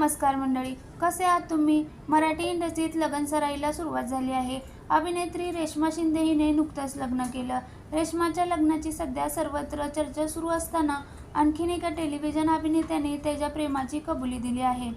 नमस्कार मंडळी कसे आहात तुम्ही? मराठी इंडस्ट्रीत लगन सराईला सुरुवात झाली आहे. अभिनेत्री रेश्मा शिंदे हिने नुकतंच लग्न केलं. रेश्माच्या लग्नाची सध्या सर्वत्र चर्चा सुरू असताना आणखीन एका टेलिव्हिजन अभिनेत्याने त्याच्या प्रेमाची कबुली दिली आहे.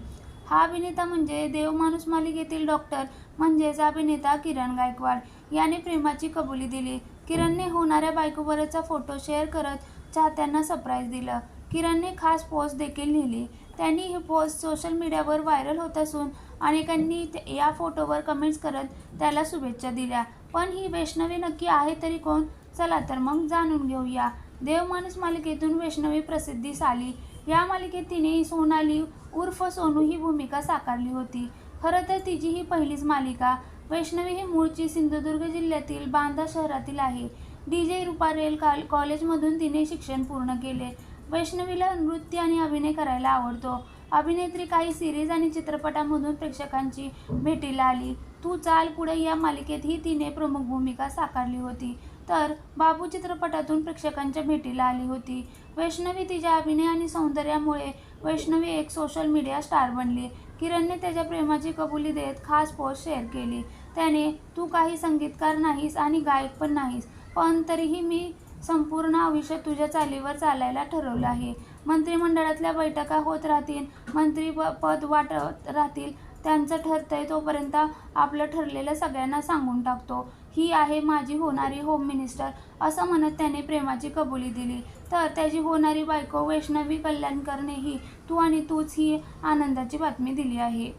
हा अभिनेता म्हणजे देवमाणूस मालिकेतील डॉक्टर म्हणजेच अभिनेता किरण गायकवाड. याने प्रेमाची कबुली दिली. किरणने होणाऱ्या बायकोबरोबरचा फोटो शेअर करत चाहत्यांना सरप्राईज दिलं. किरणने खास पोस्ट देखील लिहिली. त्यांनी ही पोस्ट सोशल मीडियावर व्हायरल होत असून अनेकांनी ते- या फोटोवर कमेंट्स करत त्याला शुभेच्छा दिल्या. पण ही वैष्णवी नक्की आहे तरी कोण? चला तर मग जाणून घेऊया. देव मालिकेतून वैष्णवी प्रसिद्धीस आली या मालिकेत तिने सोनाली उर्फ सोनू ही भूमिका साकारली होती. खरं तर तिची ही पहिलीच मालिका. वैष्णवी ही मूळची सिंधुदुर्ग जिल्ह्यातील बांदा शहरातील आहे. डी जे रुपारेल काल कॉलेजमधून तिने शिक्षण पूर्ण केले. वैष्णवीला नृत्य आणि अभिनय करायला आवडतो. अभिनेत्री काही सिरीज आणि चित्रपटांमधून प्रेक्षकांची भेटीला आली. तू चाल पुढे या मालिकेतही तिने प्रमुख भूमिका साकारली होती. तर बाबू चित्रपटातून प्रेक्षकांच्या भेटीला आली होती. वैष्णवी तिच्या अभिनय आणि सौंदर्यामुळे वैष्णवी एक सोशल मीडिया स्टार बनली. किरणने त्याच्या प्रेमाची कबुली देत खास पोस्ट शेअर केली. त्याने तू काही संगीतकार नाहीस आणि गायक पण नाहीस पण तरीही मी संपूर्ण आयुष्य तुझ्या चालीवर चालायला ठरवलं आहे. मंत्रिमंडळातल्या बैठका होत राहतील मंत्री प पद वाटत राहतील त्यांचं ठरतंय तोपर्यंत आपलं ठरलेलं सगळ्यांना सांगून टाकतो. ही आहे माझी होणारी होम मिनिस्टर असं म्हणत त्याने प्रेमाची कबुली दिली. तर त्याची होणारी बायको वैष्णवी कल्याणकरनेही तू आणि तूच ही आनंदाची बातमी दिली आहे.